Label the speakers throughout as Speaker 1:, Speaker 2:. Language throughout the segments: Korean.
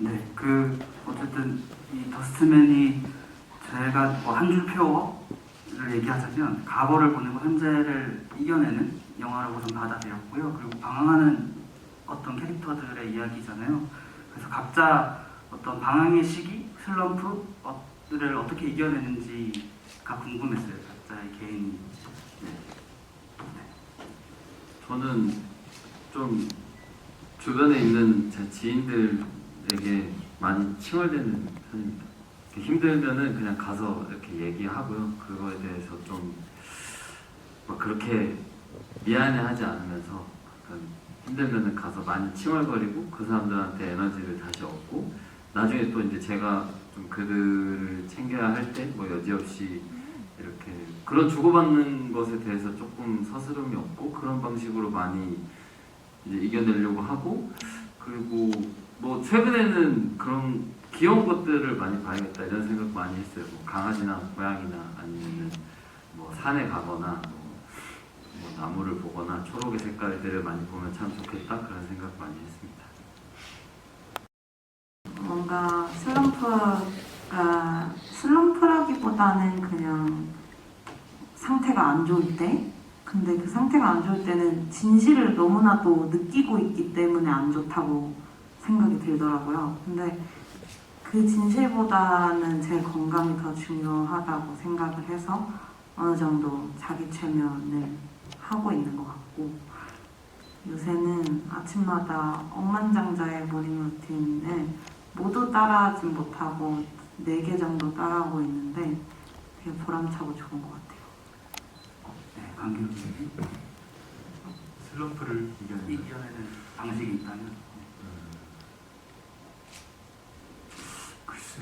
Speaker 1: 네, 그 어쨌든 이 더스트맨이 제가 뭐 한 줄 표를 얘기하자면 과거를 보내고 현재를 이겨내는 영화로 우선 받아들였고요. 그리고 방황하는 어떤 캐릭터들의 이야기잖아요. 그래서 각자 어떤 방황의 시기, 슬럼프를 어떻게 이겨내는지가 궁금했어요. 각자의 개인이. 네.
Speaker 2: 저는 좀 주변에 있는 제 지인들 에게 많이 칭얼대는 편입니다. 힘들면은 그냥 가서 이렇게 얘기하고요. 그거에 대해서 좀 막 그렇게 미안해하지 않으면서 힘들면은 가서 많이 칭얼거리고 그 사람들한테 에너지를 다시 얻고 나중에 또 이제 제가 좀 그들을 챙겨야 할 때 뭐 여지없이 이렇게 그런 주고받는 것에 대해서 조금 서스름이 없고 그런 방식으로 많이 이제 이겨내려고 하고 그리고 뭐 최근에는 그런 귀여운 것들을 많이 봐야겠다 이런 생각 많이 했어요. 뭐 강아지나 고양이나 아니면 뭐 산에 가거나 뭐, 뭐 나무를 보거나 초록의 색깔들을 많이 보면 참 좋겠다 그런 생각 많이 했습니다.
Speaker 3: 뭔가 슬럼프가 슬럼프라기보다는 그냥 상태가 안 좋을 때 근데 그 상태가 안 좋을 때는 진실을 너무나도 느끼고 있기 때문에 안 좋다고 생각이 들더라고요. 근데 그 진실보다는 제 건강이 더 중요하다고 생각을 해서 어느 정도 자기 최면을 하고 있는 것 같고 요새는 아침마다 억만장자의 모닝 루틴을 모두 따라하진 못하고 4개 정도 따라하고 있는데 되게 보람차고 좋은 것 같아요.
Speaker 1: 네, 강기훈 선생님.
Speaker 4: 슬럼프를 이겨내는
Speaker 1: 방식이 있다면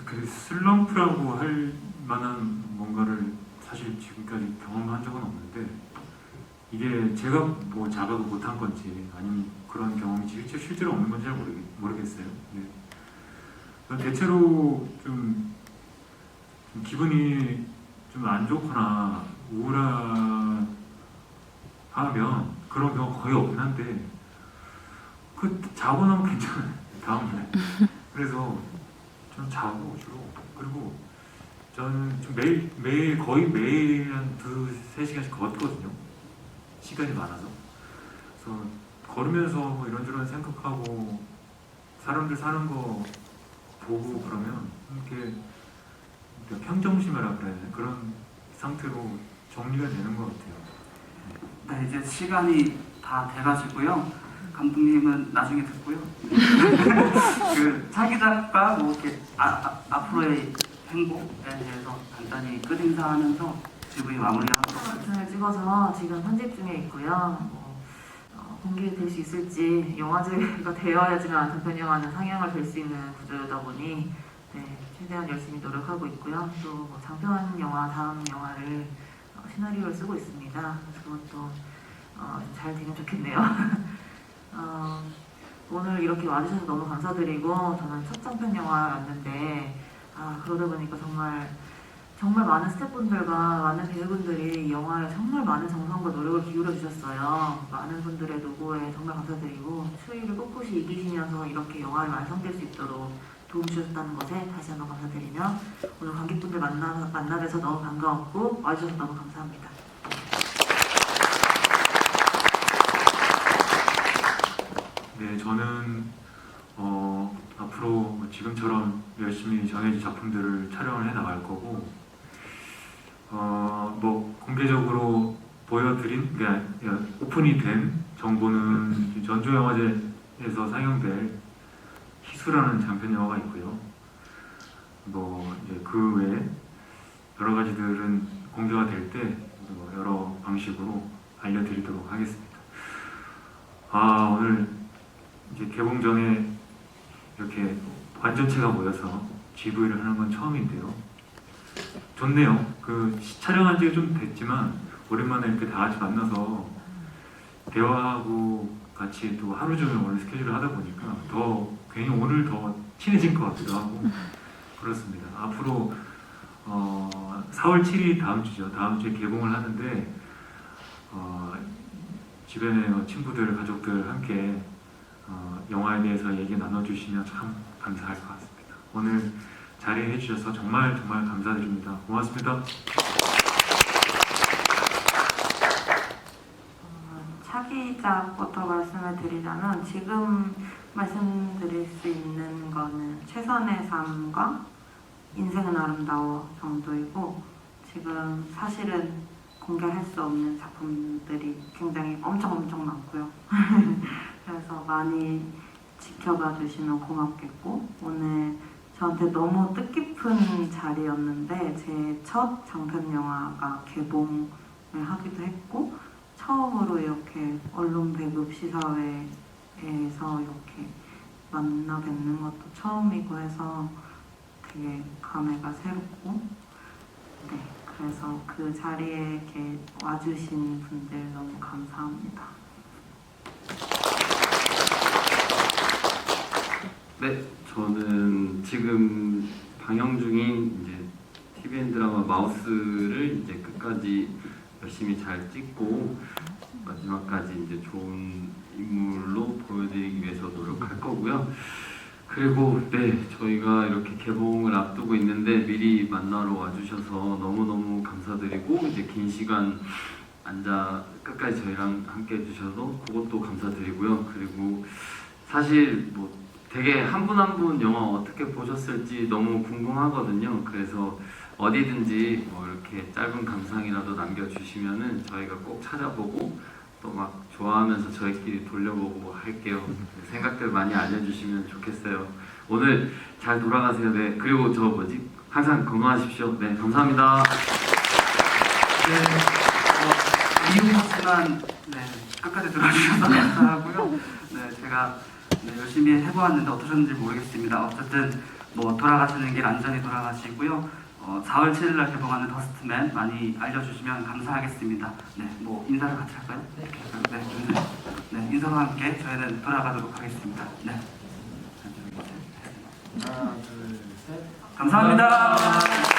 Speaker 4: 그 슬럼프라고 할 만한 뭔가를 사실 지금까지 경험한 적은 없는데 이게 제가 뭐 작아도 못한 건지 아니면 그런 경험이 실제, 실제로 없는 건지 잘 모르겠, 모르겠어요. 네. 대체로 좀, 좀 기분이 좀 안 좋거나 우울하면 그런 경우가 거의 없긴 한데 그 자고 나면 괜찮아요. 다음날. 저는 자고 주로 그리고 저는 좀 매일 매일 거의 매일 한 두 세 시간씩 걷거든요. 시간이 많아서 그래서 걸으면서 뭐 이런저런 생각하고 사람들 사는 거 보고 그러면 이렇게 평정심이라 되나 그런 상태로 정리가 되는 것 같아요.
Speaker 1: 네, 이제 시간이 다 돼가지고요. 감독님은 나중에 듣고요. 그 차기 작가 뭐 이렇게 아, 아, 앞으로의 행복에 대해서 간단히 끝 인사하면서 GV 마무리하도록 하겠습니다.
Speaker 3: 버튼을 찍어서 지금 편집 중에 있고요. 뭐, 어, 공개될 수 있을지 영화제가 되어야지만 단편 영화는 상영을 될 수 있는 구조다 보니 네, 최대한 열심히 노력하고 있고요. 또뭐 장편 영화 다음 영화를 어, 시나리오를 쓰고 있습니다. 그것도 어, 잘 되면 좋겠네요. 어, 오늘 이렇게 와주셔서 너무 감사드리고 저는 첫 장편 영화였는데 아, 그러다 보니까 정말 정말 많은 스태프분들과 많은 배우분들이 이 영화에 정말 많은 정성과 노력을 기울여 주셨어요. 많은 분들의 노고에 정말 감사드리고 추위를 꿋꿋이 이기시면서 이렇게 영화를 완성될 수 있도록 도움 주셨다는 것에 다시 한번 감사드리며 오늘 관객분들 만나, 만나 뵈서 너무 반가웠고 와주셔서 너무 감사합니다.
Speaker 4: 네, 저는 어, 앞으로 뭐 지금처럼 열심히 정해진 작품들을 촬영을 해 나갈 거고, 어, 뭐 공개적으로 보여드린, 그러니까 오픈이 된 정보는 전주 영화제에서 상영될 희수라는 장편 영화가 있고요. 뭐 이제 그 외에 여러 가지들은 공개가 될 때 여러 방식으로 알려드리도록 하겠습니다. 아 오늘 이렇게 완전체가 모여서 GV를 하는 건 처음인데요. 좋네요. 그 시- 촬영한 지가 좀 됐지만 오랜만에 이렇게 다 같이 만나서 대화하고 같이 또 하루 종일 오늘 스케줄을 하다 보니까 더 괜히 오늘 더 친해진 것 같기도 하고 그렇습니다. 앞으로 어, 4월 7일 다음 주죠. 다음 주에 개봉을 하는데 어, 주변의 뭐 친구들, 가족들 함께 어, 영화에 대해서 얘기 나눠주시면 참 감사할 것 같습니다. 오늘 자리해 주셔서 정말 정말 감사드립니다. 고맙습니다.
Speaker 5: 어, 차기작부터 말씀을 드리자면 지금 말씀드릴 수 있는 거는 최선의 삶과 인생은 아름다워 정도이고 지금 사실은 공개할 수 없는 작품들이 굉장히 엄청 엄청 많고요. 그래서 많이 지켜봐 주시면 고맙겠고 오늘 저한테 너무 뜻깊은 자리였는데 제 첫 장편 영화가 개봉을 하기도 했고 처음으로 이렇게 언론 배급 시사회에서 이렇게 만나 뵙는 것도 처음이고 해서 되게 감회가 새롭고 네 그래서 그 자리에 이렇게 와주신 분들 너무 감사합니다.
Speaker 2: 네, 저는 지금 방영 중인 이제 TVN 드라마 마우스를 이제 끝까지 열심히 잘 찍고 마지막까지 이제 좋은 인물로 보여드리기 위해서 노력할 거고요. 그리고 네, 저희가 이렇게 개봉을 앞두고 있는데 미리 만나러 와주셔서 너무너무 감사드리고 이제 긴 시간 앉아 끝까지 저희랑 함께 해주셔서 그것도 감사드리고요. 그리고 사실 뭐 되게 한 분 한 분 영화 어떻게 보셨을지 너무 궁금하거든요. 그래서 어디든지 뭐 이렇게 짧은 감상이라도 남겨주시면은 저희가 꼭 찾아보고 또 막 좋아하면서 저희끼리 돌려보고 할게요. 생각들 많이 알려주시면 좋겠어요. 오늘 잘 돌아가세요. 네. 그리고 저 뭐지? 항상 건강하십시오. 네. 감사합니다.
Speaker 1: 네, 어, 이유였지만 네, 끝까지 들어주셔서 감사하고요. 네, 제가 네, 열심히 해보았는데 어떠셨는지 모르겠습니다. 어쨌든 뭐 돌아가시는 길 안전히 돌아가시고요. 어, 4월 7일 날 개봉하는 더스트맨 많이 알려주시면 감사하겠습니다. 네, 뭐 인사를 같이 할까요? 네, 네, 인사. 네, 인사와 함께 저희는 돌아가도록 하겠습니다. 네.
Speaker 6: 하나, 둘, 셋.
Speaker 1: 감사합니다.